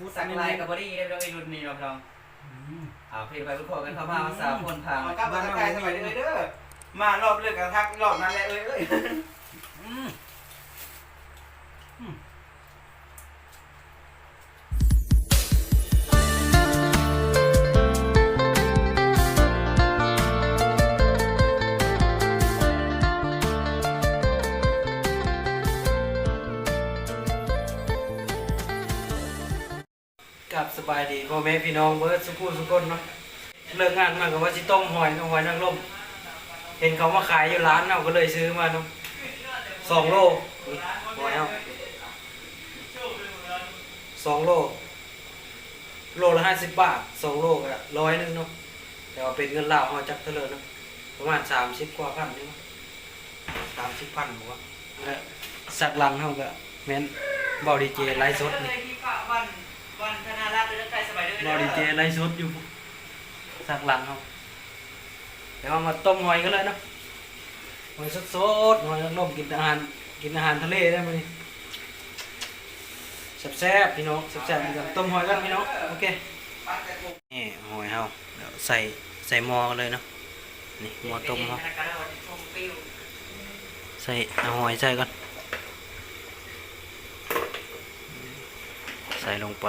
ฟูดสักลายกับบอดี้ได้เราไอ้รุ่นนี้เราลองเอาเพลงไปพุทโธกันเข้ามาภาษาพ่นพางมากับมาไกลสมัยเด้อเด้อมารอบเลือกกันทักรอบนั้นแหละเอ้ยเอ้ย กับสบายดีพ่อแม่พี่น้องเบิร์ดสุขุสุกคนเนาะเลิกงานมากับว่าจิต้มหอยเอาหอยนางรมเห็นเขามาขายอยู่ร้านเราก็เลยซื้อมาเนาะสองโลหอยเอาสองโลโลละห้าสิบบาทสองโลก็ร้อยนึงเนาะแต่ว่าเป็นเงินลาวเอาจักเท่าเลยเนาะประมาณสามสิบกว่าพันนี่สามสิบพันบอกว่าและสักหลังเขาก็แม่นบาดีเจไลฟ์สดนี่ บายเด้อรอดีเจไล่สดอยู่สักหลังเขาเดี๋ยวเอามาต้มหอยกันเลยเนาะหอยสดสดหอยนางรมกินอาหารกินอาหารทะเลได้ไหมนี่แซ่บๆพี่น้องแซ่บๆกันต้มหอยกันพี่น้องโอเคนี่หอยเฮาเดี๋ยวใส่ใส่หม้อเลยเนาะนี่หม้อต้มเฮาใส่เอาหอยใส่ก่อนใส่ลงไป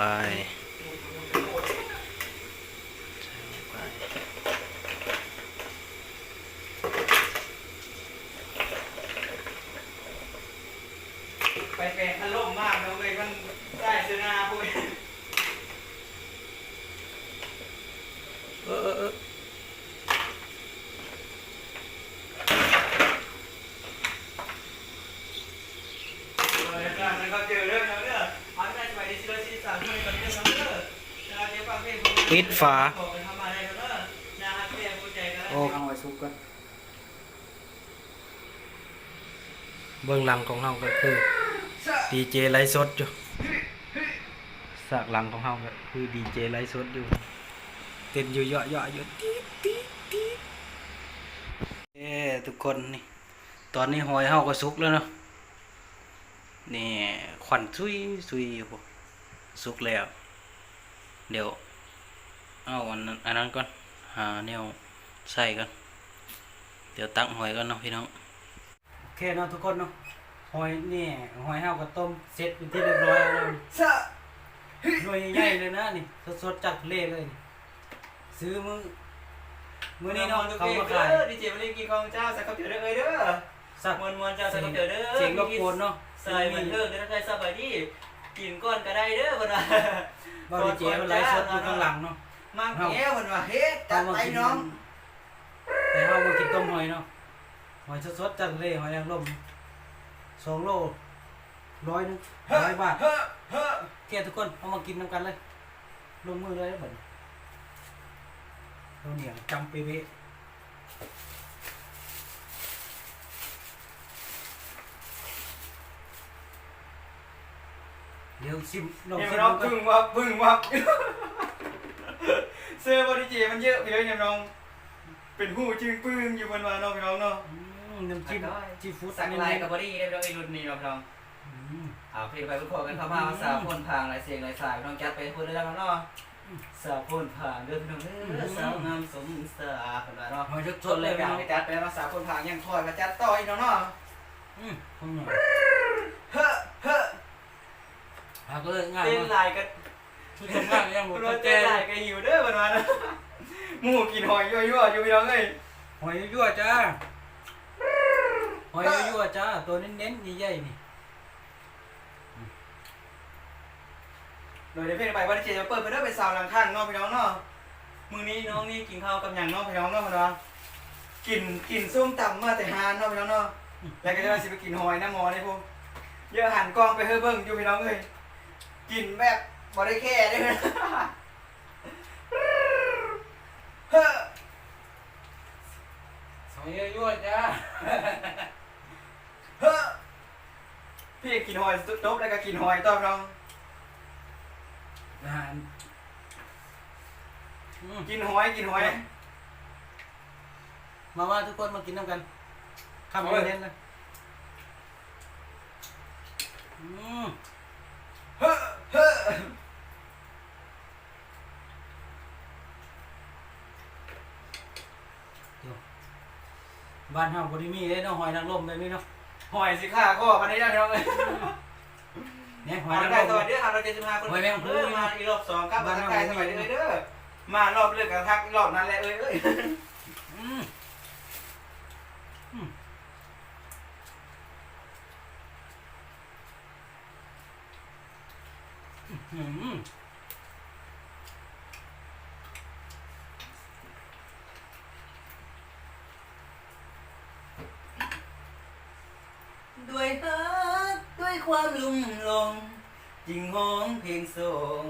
ใส่ลง ไปไปแปลงอารมณ์มากนะเว้ยมันได้เสนาพวกนี้เออเออเออเด้อมันได้สมัยที่เออีฟังเพลงปิดฝา เอาไว้ซุกกันเบื้องหลังของเฮาก็คือดีเจไลฟ์สดอยู่สากหลังของเฮาก็คือดีเจไลฟ์สดอยู่เต้นอยู่เยาะเยาะอยู่ติ๊ดติ๊ดติ๊ดเอ้ทุกคนนี่ตอนนี้หอยเฮาก็สุกแล้วเนาะนี่ควันซุยซุยอยู่พวกสุกแล้ว เดี๋ยวเอาอันนั้นอันนั้นก่อนหาแนว ใส่กันเดี๋ยวตั้งหอยกันเนาะพี่น้องโอเคเนาะทุกคนเนาะหอยนี่หอยเฮาก็ต้มเสร็จเป็นที่เรียบร้อยแล้วนี่ซะหน่วยใหญ่ๆเลยนะนี่สดๆจากทะเลเลยนี่ซื้อมือมือนี้เนาะเขามาขาย ดีเจมาเล่นกินของเจ้าสักกับเจอเด้อเอ้ยเด้อสักมวนมวนๆเจ้าสักเด้อเด้อเสียงรบกวนเนาะใส่บันเทิงเด้อใครสบายดีกินก้อนก็ได้เด้อเพิ่นว่าบริเจมันไลฟ์สดอยู่ข้างหลังเนาะ มาแก้วมันว่าเฮ็ดจัดไปน้องแต่เฮา มากินต้มหอยเนาะหอยสดๆจากทะเลหอยนางรมสองโลร้อยหนึงร้อยบาทเฮ้อเฮ้อโอเคทุกคนเอามากินน้ำกันเลย ลงมือเลยนะเบิดเราเหนียวจำปีเวะเดี๋ยวชิมลองเนี่ยชิมน้องดูพึ่กันงวับพึ่งวับเสื้อบอดีเจมันเยอะไปเลยเนี่ยน้อง เป็นหูจึงปึ้งอยู่บนวานน้องพี่น้องเนาะอืมน้ำจิ้มซีฟู้ดสักลายกับบอดี้ได้เราไอ้รุ่นนี้เราลองอืมเอาเพลงไปพุทโธกันเข้ามาภาษาพ่นพางหลายเสียงหลายสายน้องจัดไปพูดเรื่องเนาะสาวพ่นพางเด้อพี่น้องเด้อสาวงามสมสาคนว่าเนาะหอยสชดนๆเลเลยยพี่พี่น้น้อองงไปจัดไปภาษาคนผางยังคอยมาจัดต่อยเนาะเนาะอืมคงหน่อยเฮ้อเฮ้อหักเลยง่ายเต้นมากลายกันชุดทำงานยังหมดคุณตัวว่าแกเต้นลายกันหิวเด้อบนวานนะ หมูกินหอยยั่วยั่วอยู่พี่น้องเอ้ยหอยยั่วๆจ้า หอยยั่วๆจ้า ตัวเน้นๆใหญ่ๆนี่ โดยเดี๋ยวเพลงไปว่าดีเจจะเปิดไปเด้อเป็นสาวหลังข้างเนาะพี่น้องเนาะมือนี้น้องนี่กินข้าวกับหยังเนาะพี่น้องเนาะพี่น้องกินกินส้มตำมาแต่ฮานเนาะพี่น้องเนาะแล้วก็จะมาสิไปกินหอยน้ำมอนี่พวกเยอะหันกล้องไปเฮ้อเบิ่งอยู่พี่น้องเอ้ยกินแบบบ่ได้แค่เด้อ เฮ้อหอยยั่วๆจ้าเฮ้อพี่กินหอยสุดจบแล้วก็กินหอยต่อพี่น้องอาหารอืมกินหอยกินหอยมาว่าทุกคนมากินน้ำกันคำโอ้ยเน้นๆเลยอืม เฮ้อเฮ้อ บ้านเฮาบ่ได้มีเด้เนาะหอยนางรมแบบนี้เนาะหอยสิค่าก็วันนี้นะพี่น้องเอ้ยเนี่ยหหออยยนางไก่รสมวัสดีครับเราจะมาคนหอยแมงภู่เด้อมาอีกรอบสองครับหอยไก่สวัสดีเลยเด้อมารอบเลือกกันทักรอบนั้นแหละเอ้ยเอ้ยอืมอืมอืม ด้ว ยฮักด้วยความลุ่มหลงจิงห้องเพลงส่ง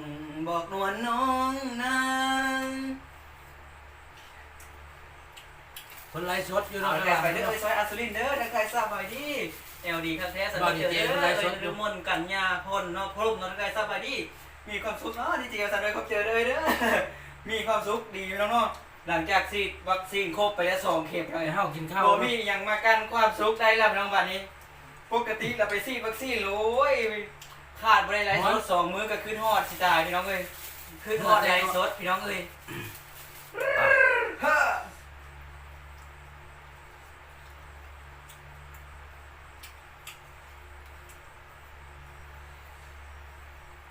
บอกนวลน้องนางคนไลฟ์สดอยู่เอาเนาะไก่ไปเด้อเอ้ยซอยอัศรินเด้อถ้าใครทราบหน่อยดิเอลดีครับแท้สบนุอกกดีเจอเจเด้อคนไลฟ์สเอ้ดยอยู่มนต์กันยาพ่นเนาะพรุ่งเนาะใครทราบไปดิมีความสุขเนาะดีเจสันด้วยครบเจอเลยเด้อมีความสุขดีพี่น้องเนาะหลังจากฉีดวัคซีนครบไปแล้วสองเข็มไปเลยเฮากินข้าวโบมีอย่างมากันความสุขได้แล้วพี่น้องวันนี้ ปกติเราไปซีดวัคซีนโอ้ยขาดบริไรสดสองมื้อก็ขึ้นฮอดสิตายพี่น้องเอ้ยขึ้นฮอดไรสดพี่น้องเอ้ยเฮ้อ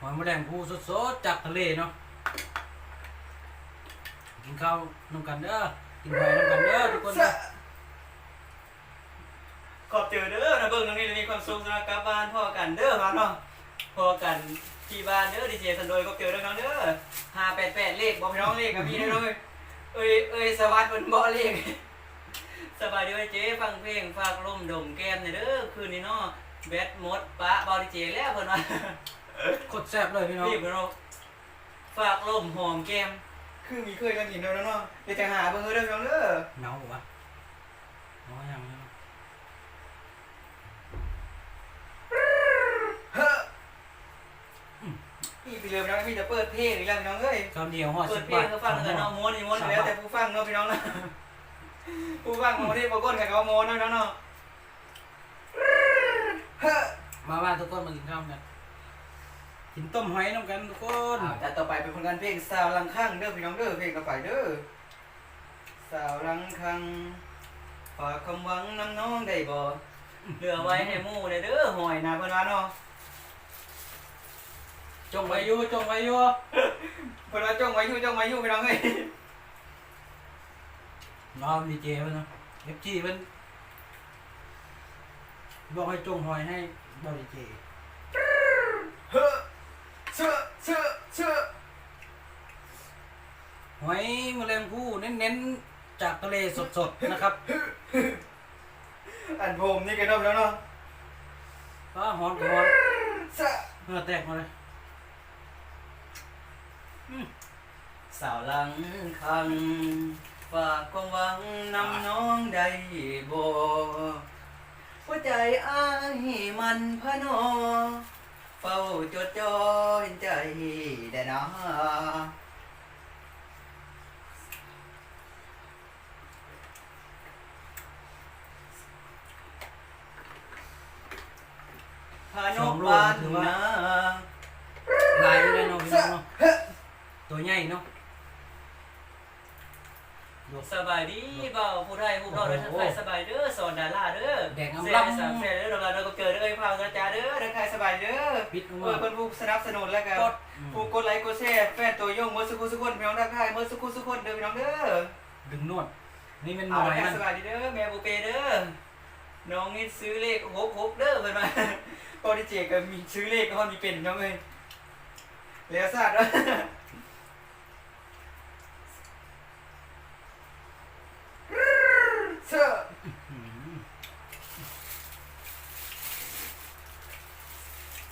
หอยแมลงภู่สดๆจากทะเลเนาะ กินข้าวนํกันเด้อ กินหอยนํกันเด้อทุกคนเสเด้ออะขอบเจอเด้อนะเบิ่งตรงนี้มีความสุขสำหรับกลับบ้านพ่อกันเด้อมาเนาะพ่อกันที่บ้านเด้อดีเจสันโดยก็เจอเด้อน้องเด้อห้าแปดแปดเลขบอกพี่น้องเลขก็มีเด้อเลยเอ้ยเอ้ยสวัสดิ์บนบ่อเลขสบายดีเว้ยเจ๊ฟังเพลงฝากลมดมแก้มหน่อยเด้อคืนนี้เนาะแบตหมดปะเบาดีเจแล้วเพิ่นว่าโคตรแซ่บเลยพี่น้องพี่เพิ่นว่าฝากลมหอมแก้ม คือมีเคยกันกินแล้วเนาะเดี๋ยวจะหาเบิ่งเด้อเด้อพี่น้องเด้อหนาวบ่วะหนาวยังเนาะ เฮ้อ พี่ไปเลยพี่น้องพี่จะเปิดเพลงอีกแล้วพี่น้องเอ้ยข้าวเหนียวห่อเปิสิดบเพลบางทก็ฟังกันเนาะม้วนนี่ม้วนแล้วแต่ผู้ฟังเนาะพี่น้องนะผู้ฟังม้วนที่ปรากฏกับเขาม้วนเนาะพี่น้องเนาะเฮ้อมาว่าทุกคนมากินข้าวกันกินต้มหอยน้ำกันทุกคนอ่าแต่ต่อไปเป็นผลงานเพลงสาวลังคังเด้อพี่น้องเด้อเพลงต่อไปเด้อสาวลังคังฝากความหวังน้ำน้องได้บ่เหลือไว้ให้หมู่ได้เด้อหอยนะเพิ่นว่าเนาะ จงไว้อยู่จงไว้อยู่เพิ่นว่าจ้องไว้อยู่จ้องไว้อยู่พี่น้องเอ้ยน้อมดีเจเพิ่นเนาะเอฟจีเพิ่นบอกให้จงหอยให้บอดีเจเฮ้อเชื่อเชื่อเชื่อหอยแมลงภู่เน้นๆจากทะเลสดๆนะครับอันผมนี่กันเนาะพี่น้องเนาะก็หอนกับหอนเชื่อเหงื่อแตกมาเลย สาวหลังคังฝากความหวังนำน้องได้บ่หัวใจอ้ายมันพะนอ เฝ้าจดจ่อเห็นใจได้นะพานกบานนา ลายอยู่เลยเนาะพี่น้องเนาะตัวใหญ่เนาะ สบายดีเบาผู้ไทยผู้เราเด้อทั้งไทยสบายเด้อสอนดาราเด้อแดงเสีอำยลัสามำเสียเด้อเราเราก็เกิดเอ้ยพาวกระจาเด้อเด้อทักทายสบายเด้อปิดออกเอมาอเพิ่นผู้สนับสนุนแล้วก็กดผู้กดไลค์กดแชร์แฟนตัวยงเมื่อสักครู่สักคนพี่น้องทักทายเมื่อสักครู่สักคนเด้อพี่น้องเด้อดึงนวดนี่เป็นหเอาน่อยละมันสบายดีเด้อแม่บุเปเด้อน้องนี่ซื้อเลขหกหกเด้อเพิ่นมาพอดีเจก็มีซื้อเลขก็พอมีเป็นน้องเอ้ยแล้วซาดเด้อ เสื้อ อืม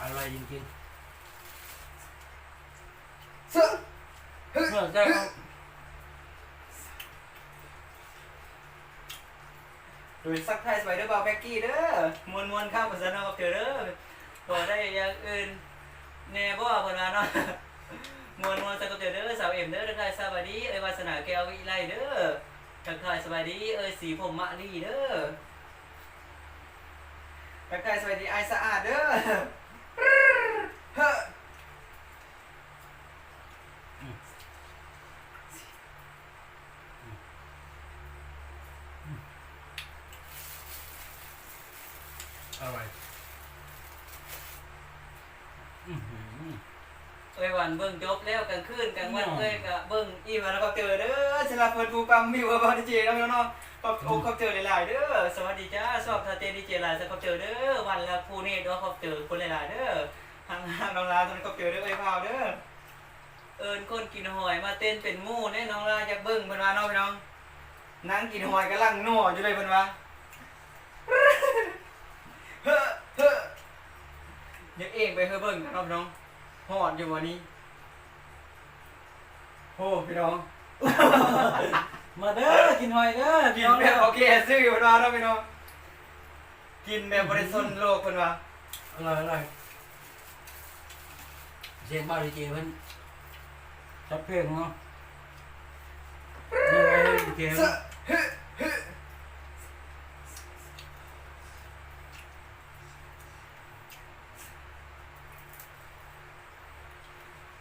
อร่อย จริงเสื้อๆเพื่อแจ้งเอาโดยซักไทายสบายเด้อบ่าวแบ็กกี้เด้อมวนมวนๆข้ามภาษาเนาะเจอเด้อบ่ได้อย่างอื่นแน่บ่เพิ่นว่าเนาะมวนมวนๆสักก็เจอเด้อสาวเอ็มเด้อทักทายสบายดีเอ้ยวาสนาแก้ววิไลเด้อทักทายสบายดีเอ้ยสีผมมะลีเด้อทักทายสบายดีไอายสะอาดเด้อ เออร่อยอื้อหืเอ้ยวันเบิ่งจบแล้วกลางคืนกลางวันเอ้ยก็เบิ่งอีมาแล้วก็เจอเด้อสำหรับเพิ่นผู้ฟังมิว่าบ่ได้เจต้องน้องๆขอบคุณขอบเจอหลายๆเด้อสวัสดีจ้าสชอบทาเตนดีเจหลายๆขอบเจอเด้อวันละผู้นี่เด้อขอบเจอคนหลายๆเด้อ น้องลาตอนนี้ขอบเจอเด้อเอ้ยพาวเด้อเอิญคนกินหอยมาเต้นเป็นหมู่แน่น้องลาอยากเบิ่งเพิ่นว่าเนาะพี่น้องนั่งกินหอยกำลังนัวอยู่เลยเพิ่นว่าเฮ้อเฮ้ออยากเองไปเฮ้อเบิ่งเนาะพี่น้องฮอดอยู่วันนี้โอ้พี่น้องมาเด้อกินหอยเด้อกินแบบโอเคซื้อเพิ่นว่าเนาะพี่น้องกินแบบบ่ได้สนโลกเพิ่นว่าอร่อยอร่อย เสียงบาดีเจเพิ่นจับเพลงเนาะนี่ไว้ให้ดีเจเพิ่น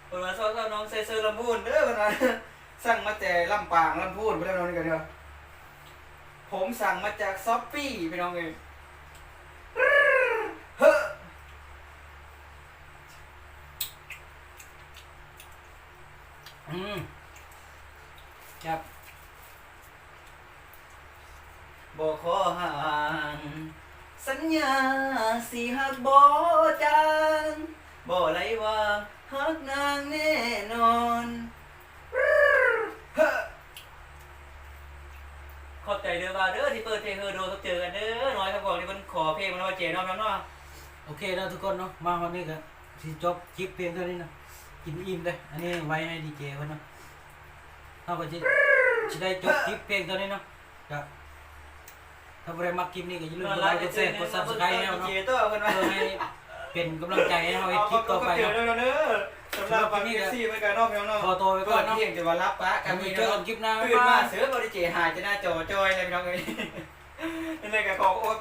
เพิ่นว่าสอนน้องใส่เสื้อลำพูนเด้อเพิ่นว่าสั่งมาแต่ลำปางลำพูนพี่น้องนี่กันเด้อผมสั่งมาจากช้อปปี้พี่น้องเอ้ยเฮ้อ อืมจับ บ่ขอ ห่าง สัญญาสิหักบ่จางบ่ไหลว่าหักนางแน่นอนขอบใจเด้อว่าเด้อที่เปิดเพลงเฮอโดครับเจอกันเด้อน้อยครับบอกที่เพิ่นขอเพลงมาว่าเจนาะพี่น้องเนาะโอเคแล้วทุกคนเนาะมาวันนี้ก็สิจบคลิปเพียงเท่านี้เนาะกินอิ่มเลยอันนี้ไว้ให้ดีเจเพิ่นเนาะเราก็จะจะได้จบคลิปเพียงเท่านี้เนาะก็ ถ้าใครมักคลิปนี้ก็อย่าลืมกดไลค์กดแชร์กด Subscribe ให้เราเจเนาะเตอร์เพิ่นว่าเพื่อให้เป็นกำลังใจให้เราเฮ็ดคลิปต่อไปเนาะ เนาะเด้อสำหรับฟังนี้ก็ซี่ไปกันเนาะพี่น้องเนาะขอตัวไปก่อนเนาะ เที่ยงจะว่ารับปะกักันนมีมีเจอเนาะ กันคลิปหน้า ตื่นบ๊ายมาบายเสือบริเจหายจะหน้าจอจอยเลยพี่น้องเอ้ยนี่เลยก็ขอโอ๊ต